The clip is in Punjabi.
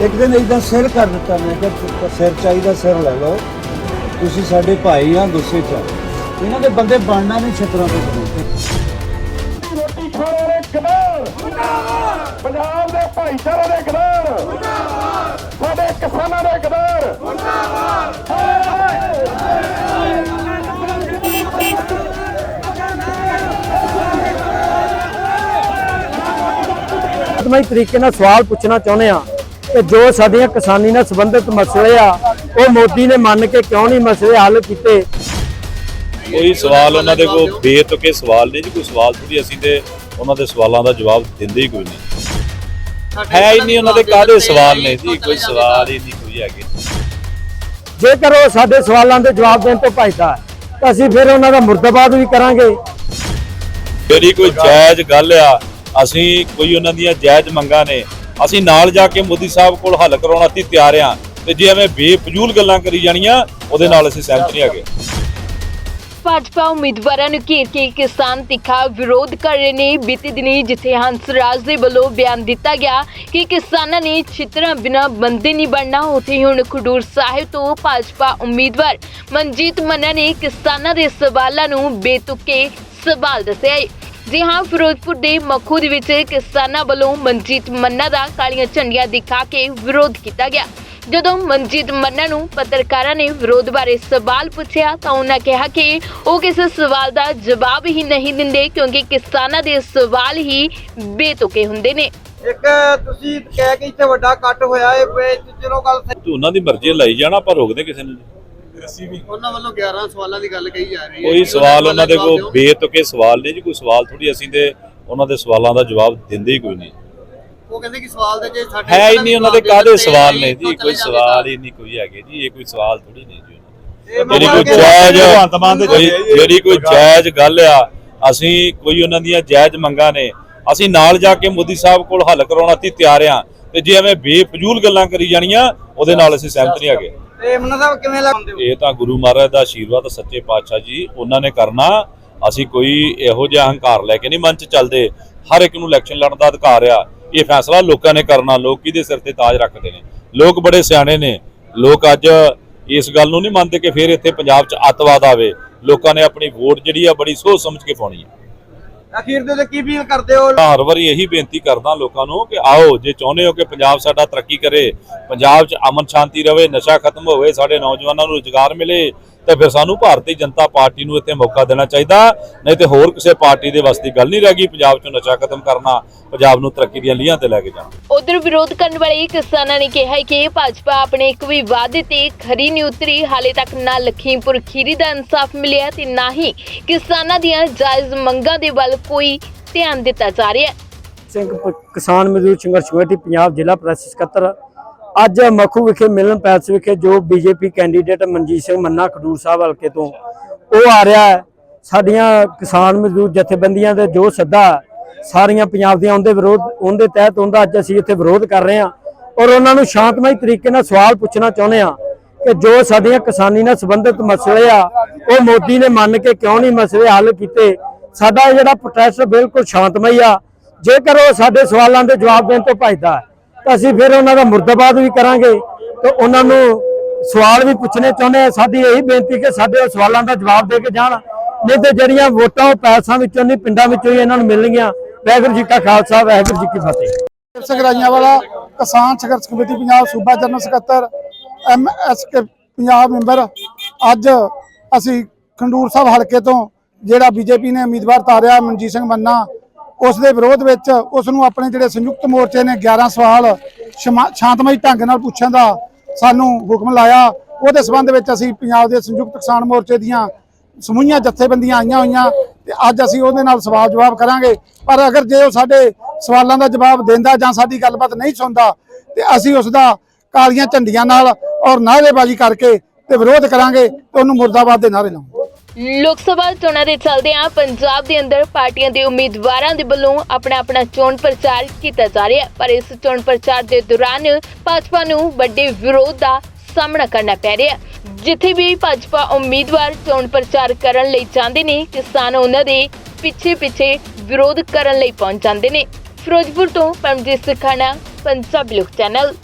ਇੱਕ ਦਿਨ ਇਦਾਂ ਸਿਰ ਕਰ ਦਿੱਤਾ ਮੈਂ ਕਿਹਾ ਤੁ- ਸਿਰ ਚਾਹੀਦਾ ਸਿਰ ਲੈ ਲਓ। ਤੁਸੀਂ ਸਾਡੇ ਭਾਈ ਆ ਗੁੱਸੇ ਚ ਆ। ਇਹਨਾਂ ਦੇ ਬੰਦੇ ਬਣਨਾ ਨਹੀਂ ਛਤਰਾਂ ਤੇ ਬਣਦੇ ਰੋਟੀ ਖਾਣੇ ਦੇ ਕਿਨਾਰ ਪੰਜਾਬ ਦੇ ਭਾਈਚਾਰੇ ਦੇ ਕਿਨਾਰ ਸਾਡੇ ਕਿਸਾਨਾਂ ਦੇ ਕਿਨਾਰ ਆਤਮਾਈ ਤਰੀਕੇ ਨਾਲ ਸਵਾਲ ਪੁੱਛਣਾ ਚਾਹੁੰਦੇ ਆ ਕਿ ਜੋ ਸਾਡੀਆਂ ਕਿਸਾਨੀ ਨਾਲ ਸੰਬੰਧਿਤ ਮਸਲੇ ਆ ਉਹ ਮੋਦੀ ਨੇ ਮੰਨ ਕੇ ਕਿਉਂ ਨਹੀਂ ਮਸਲੇ ਹੱਲ ਕੀਤੇ? ਕੋਈ ਸਵਾਲ ਉਹਨਾਂ ਦੇ ਕੋਲ ਬੇਤੁਕੇ ਸਵਾਲ ਨਹੀਂ ਜੀ ਕੋਈ ਸਵਾਲ ਥੋੜੀ ਅਸੀਂ ਤੇ ਉਹਨਾਂ ਦੇ ਸਵਾਲਾਂ ਦਾ ਜਵਾਬ ਦਿੰਦੇ ਹੀ ਕੋਈ ਨਹੀਂ। ਹੈ ਹੀ ਨਹੀਂ ਉਹਨਾਂ ਦੇ ਕਾਹਦੇ ਸਵਾਲ ਨੇ ਜੀ ਕੋਈ ਸਵਾਲ ਹੀ ਨਹੀਂ ਕੋਈ ਹੈਗੇ। ਜੇਕਰ ਉਹ ਸਾਡੇ ਸਵਾਲਾਂ ਦੇ ਜਵਾਬ ਦੇਣ ਤੋਂ ਭੱਜਦਾ ਤਾਂ ਅਸੀਂ ਫਿਰ ਉਹਨਾਂ ਦਾ ਮੁਰਦਾਬਾਦ ਵੀ ਕਰਾਂਗੇ। ਜਿਹੜੀ ਕੋਈ ਜਾਇਜ਼ ਗੱਲ ਆ ਅਸੀਂ ਕੋਈ ਉਹਨਾਂ ਦੀਆਂ ਜਾਇਜ਼ ਮੰਗਾਂ ਨੇ ਅਸੀਂ ਨਾਲ ਜਾ ਕੇ ਮੋਦੀ ਸਾਹਿਬ ਕੋਲ ਹੱਲ ਕਰਾਉਣ ਅਸੀਂ ਤਿਆਰ ਆ ਤੇ ਜੇ ਐਵੇਂ ਬੇਫਜ਼ੂਲ ਗੱਲਾਂ ਕਰੀ ਜਾਣੀਆਂ, ਉਹਦੇ ਨਾਲ ਅਸੀਂ ਸਹਿਮਤ ਨਹੀਂ ਹੈਗੇ। ਭਾਜਪਾ ਉਮੀਦਵਾਰਾਂ ਨੂੰ ਘੇਰ ਕੇ ਕਿਸਾਨ ਤਿੱਖਾ ਵਿਰੋਧ ਕਰ ਰਹੇ ਨੇ। ਬੀਤੇ ਦਿਨੀ ਜਿੱਥੇ ਹੰਸ ਰਾਜ ਦੇ ਵੱਲੋਂ ਬਿਆਨ ਦਿੱਤਾ ਗਿਆ ਕਿ ਕਿਸਾਨਾਂ ਨੇ ਛਿੱਤਰਾਂ ਬਿਨਾ ਬੰਦੇ ਨਹੀਂ ਬਣਨਾ, ਉੱਥੇ ਹੀ ਹੁਣ ਖਡੂਰ ਸਾਹਿਬ ਤੋਂ ਭਾਜਪਾ ਉਮੀਦਵਾਰ ਮਨਜੀਤ ਮੰਨਾ ਨੇ ਕਿਸਾਨਾਂ ਦੇ ਸਵਾਲਾਂ ਨੂੰ ਬੇਤੁਕੇ ਸਵਾਲ ਦੱਸਿਆ ਹੈ। ਜੀ ਹਾਂ ਫਿਰੋਜ਼ਪੁਰ ਦੇ ਮੱਖੂ ਦੇ ਵਿੱਚ ਕਿਸਾਨਾਂ ਵੱਲੋਂ ਮਨਜੀਤ ਮੰਨਾ ਦਾ ਕਾਲੀਆਂ ਝੰਡੀਆਂ ਦਿਖਾ ਕੇ ਵਿਰੋਧ ਕੀਤਾ ਗਿਆ। ਜਦੋਂ ਮਨਜੀਤ ਮੰਨਾ ਨੂੰ ਪੱਤਰਕਾਰਾਂ ਨੇ ਵਿਰੋਧ ਬਾਰੇ ਸਵਾਲ ਪੁੱਛਿਆ ਤਾਂ ਉਹਨਾਂ ਕਿਹਾ ਕਿ ਉਹ ਕਿਸੇ ਸਵਾਲ ਦਾ ਜਵਾਬ ਹੀ ਨਹੀਂ ਦਿੰਦੇ ਕਿਉਂਕਿ ਕਿਸਾਨਾਂ ਦੇ ਸਵਾਲ ਹੀ ਬੇਤੁਕੇ ਹੁੰਦੇ ਨੇ। ਇੱਕ ਤੁਸੀਂ ਕਹਿ ਕੇ ਇੱਥੇ ਵੱਡਾ ਕੱਟ ਹੋਇਆ ਏ ਵੇ ਚਲੋ ਗੱਲ ਉਹਨਾਂ ਦੀ ਮਰਜ਼ੀ ਲਾਈ ਜਾਣਾ ਪਰ ਰੋਕਦੇ ਕਿਸੇ ਨੂੰ। ਨਹੀਂ। ਉਹਨਾਂ ਵੱਲੋਂ 11 ਸਵਾਲਾਂ ਦੀ ਗੱਲ ਕਹੀ ਜਾ ਰਹੀ ਕੋਈ ਸਵਾਲ ਉਹਨਾਂ ਦੇ ਕੋਲ ਬੇਤੁਕੇ ਸਵਾਲ ਨਹੀਂ ਜੀ ਕੋਈ ਸਵਾਲ ਥੋੜੀ ਅਸੀਂ ਤੇ ਉਹਨਾਂ ਦੇ ਸਵਾਲਾਂ ਦਾ ਜਵਾਬ ਦਿੰਦੇ ਹੀ ਕੋਈ ਨਹੀਂ। ਉਹ ਕਹਿੰਦੇ ਕਿ ਸਵਾਲ ਦੇ ਜੇ ਸਾਡੇ ਹੈ ਹੀ ਨਹੀਂ ਉਹਨਾਂ ਦੇ ਕਾਹਦੇ ਸਵਾਲ ਨੇ ਜੀ ਕੋਈ ਸਵਾਲ ਹੀ ਨਹੀਂ ਕੋਈ ਹੈਗੇ ਜੀ ਇਹ ਕੋਈ ਸਵਾਲ ਥੋੜੀ ਨਹੀਂ ਜੀ ਜਿਹੜੀ ਕੋਈ ਜਾਇਜ਼ ਕੋਈ- ਜਿਹੜੀ ਕੋਈ ਜਾਇਜ਼ ਗੱਲ ਆ ਅਸੀਂ ਕੋਈ ਉਹਨਾਂ ਦੀਆਂ ਜਾਇਜ਼ ਮੰਗਾਂ ਨੇ। ਅਸੀਂ ਨਾਲ ਜਾ ਕੇ ਮੋਦੀ ਸਾਹਿਬ ਕੋਲ ਹੱਲ ਕਰਾਉਣ ਅਸੀਂ ਤਿਆਰ ਆ ਤੇ ਜੇ ਐਵੇਂ ਬੇਫਜ਼ੂਲ ਗੱਲਾਂ ਕਰੀ ਜਾਣੀਆਂ ਉਹਦੇ ਨਾਲ ਅਸੀਂ ਸਹਿਮਤ ਨਹੀਂ ਹੈਗੇ। ਇਹ ਮਨ ਸਾਹਿਬ ਕਿਵੇਂ ਲੱਗਦੇ ਹੋ? ਇਹ ਤਾਂ ਗੁਰੂ ਮਹਾਰਾਜ ਦਾ ਆਸ਼ੀਰਵਾਦ ਸੱਚੇ ਪਾਤਸ਼ਾਹ ਜੀ। ਉਹਨਾਂ ਨੇ ਕਰਨਾ, ਅਸੀਂ ਕੋਈ ਇਹੋ ਜਿਹਾ ਹੰਕਾਰ ਲੈ ਕੇ ਨਹੀਂ ਮਨ ਚ ਚੱਲਦੇ। ਹਰ ਇੱਕ ਨੂੰ ਇਲੈਕਸ਼ਨ ਲੜਨ ਦਾ ਅਧਿਕਾਰ ਆ। ਇਹ ਫੈਸਲਾ ਲੋਕਾਂ ਨੇ ਕਰਨਾ, ਲੋਕ ਕਿਹਦੇ ਸਿਰ ਤੇ ਤਾਜ ਰੱਖਦੇ ਨੇ? ਲੋਕ ਬੜੇ ਸਿਆਣੇ ਨੇ। ਲੋਕ ਅੱਜ ਇਸ ਗੱਲ ਨੂੰ ਨਹੀਂ ਮੰਨਦੇ ਕਿ ਫਿਰ ਇੱਥੇ ਪੰਜਾਬ 'ਚ ਅੱਤਵਾਦ ਆਵੇ। ਲੋਕਾਂ ਨੇ ਆਪਣੀ ਵੋਟ ਜਿਹੜੀ ਆ ਬੜੀ ਸੋਚ ਸਮਝ ਕੇ ਪਾਉਣੀ ਹੈ ਅਖੀਰ ਦੇ ਤੇ ਕੀ ਫੀਲ ਕਰਦੇ ਹੋ? ਹਰ ਵਾਰੀ ਇਹੀ ਬੇਨਤੀ ਕਰਦਾ ਲੋਕਾਂ ਨੂੰ ਕਿ ਆਓ, ਜੇ ਚਾਹੁੰਦੇ ਹੋ ਕਿ ਪੰਜਾਬ ਸਾਡਾ ਤਰੱਕੀ ਕਰੇ, ਪੰਜਾਬ 'ਚ ਅਮਨ ਸ਼ਾਂਤੀ ਰਵੇ, ਨਸ਼ਾ ਖਤਮ ਹੋਵੇ, ਸਾਡੇ ਨੌਜਵਾਨਾਂ ਨੂੰ ਰੁਜ਼ਗਾਰ ਮਿਲੇ ਤਾਂ ਫਿਰ ਸਾਨੂੰ ਭਾਰਤੀ ਜਨਤਾ ਪਾਰਟੀ ਨੂੰ ਇੱਥੇ ਮੌਕਾ ਦੇਣਾ ਚਾਹੀਦਾ। ਨਹੀਂ ਤੇ ਹੋਰ ਕਿਸੇ ਪਾਰਟੀ ਦੇ ਵੱਸ ਦੀ ਗੱਲ ਨਹੀਂ ਰਹਿ ਗਈ ਪੰਜਾਬ 'ਚੋਂ ਨਸ਼ਾ ਖਤਮ ਕਰਨਾ ਪੰਜਾਬ ਨੂੰ ਤਰੱਕੀ ਦੀਆਂ ਲੀਹਾਂ ਤੇ ਲੈ ਕੇ ਜਾਣਾ। ਉਧਰ ਵਿਰੋਧ ਕਰਨ ਵਾਲੇ ਕਿਸਾਨਾਂ ਨੇ ਕਿਹਾ ਹੈ ਕਿ ਭਾਜਪਾ ਆਪਣੇ ਇੱਕ ਵੀ ਵਾਅਦੇ ਤੇ ਖਰੀ ਨਹੀਂ ਉਤਰੀ। ਹਾਲੇ ਤੱਕ ਨਾ ਲਖੀਮਪੁਰ ਖੀਰੀ ਦਾ ਇਨਸਾਫ ਮਿਲਿਆ ਤੇ ਨਾ ਹੀ ਕਿਸਾਨਾਂ ਦੀਆਂ ਜਾਇਜ਼ ਮੰਗਾਂ ਦੇ ਵੱਲ ਕੋਈ ਧਿਆਨ ਦਿੱਤਾ ਜਾ ਰਿਹਾ। ਹੈ ਸਿੰਘ ਪ- ਕਿਸਾਨ ਮਜ਼ਦੂਰ ਸੰਘਰਸ਼ ਕਮੇਟੀ ਪੰਜਾਬ ਜ਼ਿਲ੍ਹਾ ਪ੍ਰੈਸ ਸਕੱਤਰ ਅੱਜ ਮੱਖੂ ਵਿਖੇ ਮਿਲਨ ਪੈਲਸ ਵਿਖੇ ਜੋ ਬੀਜੇਪੀ ਕੈਂਡੀਡੇਟ ਮਨਜੀਤ ਸਿੰਘ ਮੰਨਾ ਖਡੂਰ ਸਾਹਿਬ ਹਲਕੇ ਤੋਂ, ਉਹ ਆ ਰਿਹਾ ਹੈ। ਸਾਡੀਆਂ ਕਿਸਾਨ ਮਜ਼ਦੂਰ ਜਥੇਬੰਦੀਆਂ ਦੇ ਜੋ ਸੱਦਾ, ਸਾਰੀਆਂ ਪੰਜਾਬ ਦੀਆਂ ਉਹਦੇ ਵਿਰੋਧ, ਉਹਦੇ ਤਹਿਤ ਉਹਦਾ ਅੱਜ ਅਸੀਂ ਇੱਥੇ ਵਿਰੋਧ ਕਰ ਰਹੇ ਹਾਂ। ਔਰ ਉਹਨਾਂ ਨੂੰ ਸ਼ਾਂਤਮਈ ਤਰੀਕੇ ਨਾਲ ਸਵਾਲ ਪੁੱਛਣਾ ਚਾਹੁੰਦੇ ਹਾਂ ਕਿ ਜੋ ਸਾਡੀਆਂ ਕਿਸਾਨੀ ਨਾਲ ਸੰਬੰਧਿਤ ਮਸਲੇ ਆ, ਉਹ ਮੋਦੀ ਨੇ ਮੰਨ ਕੇ ਕਿਉਂ ਨਹੀਂ ਮਸਲੇ ਹੱਲ ਕੀਤੇ? ਸਾਡਾ ਇਹ ਜਿਹੜਾ ਪ੍ਰੋਟੈਸਟ ਬਿਲਕੁਲ ਸ਼ਾਂਤਮਈ ਆ। ਜੇਕਰ ਉਹ ਸਾਡੇ ਸਵਾਲਾਂ ਦੇ ਜਵਾਬ ਦੇਣ ਤੋਂ ਭੱਜਦਾ ਤਾਂ ਅਸੀਂ ਫਿਰ ਉਹਨਾਂ ਦਾ ਮੁਰਦਾਬਾਦ ਵੀ ਕਰਾਂਗੇ ਤੇ ਉਹਨਾਂ ਨੂੰ ਸਵਾਲ ਵੀ ਪੁੱਛਣੇ ਚਾਹੁੰਦੇ ਆ। ਸਾਡੀ ਇਹੀ ਬੇਨਤੀ ਕਿ ਸਾਡੇ ਉਹ ਸਵਾਲਾਂ ਦਾ ਜਵਾਬ ਦੇ ਕੇ ਜਾਣ। ਨਹੀਂ ਤੇ ਜਿਹੜੀਆਂ ਵੋਟਾਂ ਉਹ ਪੈਸਾਂ ਵਿੱਚੋਂ ਨਹੀਂ, ਪਿੰਡਾਂ ਵਿੱਚੋਂ ਹੀ ਇਹਨਾਂ ਨੂੰ ਮਿਲਣਗੀਆਂ। ਵਾਹਿਗੁਰੂ ਜੀ ਕਾ ਖਾਲਸਾ, ਵਾਹਿਗੁਰੂ ਜੀ ਕੀ ਫਤਿਹ। ਸਿੰਘ ਰਾਈਆਂ ਵਾਲਾ ਕਿਸਾਨ ਸੰਘਰਸ਼ ਕਮੇਟੀ ਪੰਜਾਬ ਸੂਬਾ ਜਨਰਲ ਸਕੱਤਰ ਐਮਐਸਕੇ ਪੰਜਾਬ ਮੈਂਬਰ। ਅੱਜ ਅਸੀਂ ਖੰਡੂਰ ਸਾਹਿਬ ਹਲਕੇ ਤੋਂ ਜਿਹੜਾ ਬੀਜੇਪੀ ਨੇ ਉਮੀਦਵਾਰ ਤਾਰਿਆ ਮਨਜੀਤ ਸਿੰਘ ਮੰਨਾ ਉਸ ਦੇ ਵਿਰੋਧ ਵਿੱਚ ਉਸ ਨੂੰ ਆਪਣੇ ਜਿਹੜੇ ਸੰਯੁਕਤ ਮੋਰਚੇ ਨੇ 11 ਸਵਾਲ ਸ਼ਮਾ- ਸ਼ਾਂਤਮਈ ਢੰਗ ਨਾਲ ਪੁੱਛਣ ਦਾ ਸਾਨੂੰ ਹੁਕਮ ਲਾਇਆ। ਉਹਦੇ ਸਬੰਧ ਵਿੱਚ ਅਸੀਂ ਪੰਜਾਬ ਦੇ ਸੰਯੁਕਤ ਕਿਸਾਨ ਮੋਰਚੇ ਦੀਆਂ ਸਮੂਹੀਆਂ ਜਥੇਬੰਦੀਆਂ ਆਈਆਂ ਹੋਈਆਂ ਤੇ ਅੱਜ ਅਸੀਂ ਉਹਦੇ ਨਾਲ ਸਵਾਲ ਜਵਾਬ ਕਰਾਂਗੇ। ਪਰ ਅਗਰ ਜੇ ਉਹ ਸਾਡੇ ਸਵਾਲਾਂ ਦਾ ਜਵਾਬ ਦਿੰਦਾ ਜਾਂ ਸਾਡੀ ਗੱਲਬਾਤ ਨਹੀਂ ਸੁਣਦਾ ਤੇ ਅਸੀਂ ਉਸ ਦਾ ਕਾਲੀਆਂ ਝੰਡੀਆਂ ਨਾਲ ਔਰ ਨਾਅਰੇਬਾਜ਼ੀ ਕਰਕੇ ਤੇ ਵਿਰੋਧ ਕਰਾਂਗੇ ਤੇ ਉਹਨੂੰ ਮੁਰਦਾਬਾਦ ਦੇ ਨਾਅਰੇ ਲਾਉਂਗੇ ਲੋਕ ਸਭਾ ਚੋਣਾਂ ਦੇ ਚੱਲਦਿਆਂ ਪੰਜਾਬ ਦੇ ਅੰਦਰ ਪਾਰਟੀਆਂ ਦੇ ਉਮੀਦਵਾਰਾਂ ਦੇ ਵੱਲੋਂ ਆਪਣਾ ਆਪਣਾ ਚੋਣ ਪ੍ਰਚਾਰ ਕੀਤਾ ਜਾ ਰਿਹਾ ਹੈ। ਪਰ ਇਸ ਚੋਣ ਪ੍ਰਚਾਰ ਦੇ ਦੌਰਾਨ ਭਾਜਪਾ ਨੂੰ ਵੱਡੇ ਵਿਰੋਧ ਦਾ ਸਾਹਮਣਾ ਕਰਨਾ ਪੈ ਰਿਹਾ ਹੈ। ਜਿੱਥੇ ਵੀ ਭਾਜਪਾ ਉਮੀਦਵਾਰ ਚੋਣ ਪ੍ਰਚਾਰ ਕਰਨ ਲਈ ਜਾਂਦੇ ਨੇ, ਕਿਸਾਨ ਉਹਨਾਂ ਦੇ ਪਿੱਛੇ ਪਿੱਛੇ ਵਿਰੋਧ ਕਰਨ ਲਈ ਪਹੁੰਚ ਜਾਂਦੇ ਨੇ। ਫਿਰੋਜ਼ਪੁਰ ਤੋਂ ਪਰਮਜੀਤ ਸਖਾਣਾ, ਪੰਜਾਬੀ ਲੋਕ ਚੈਨਲ।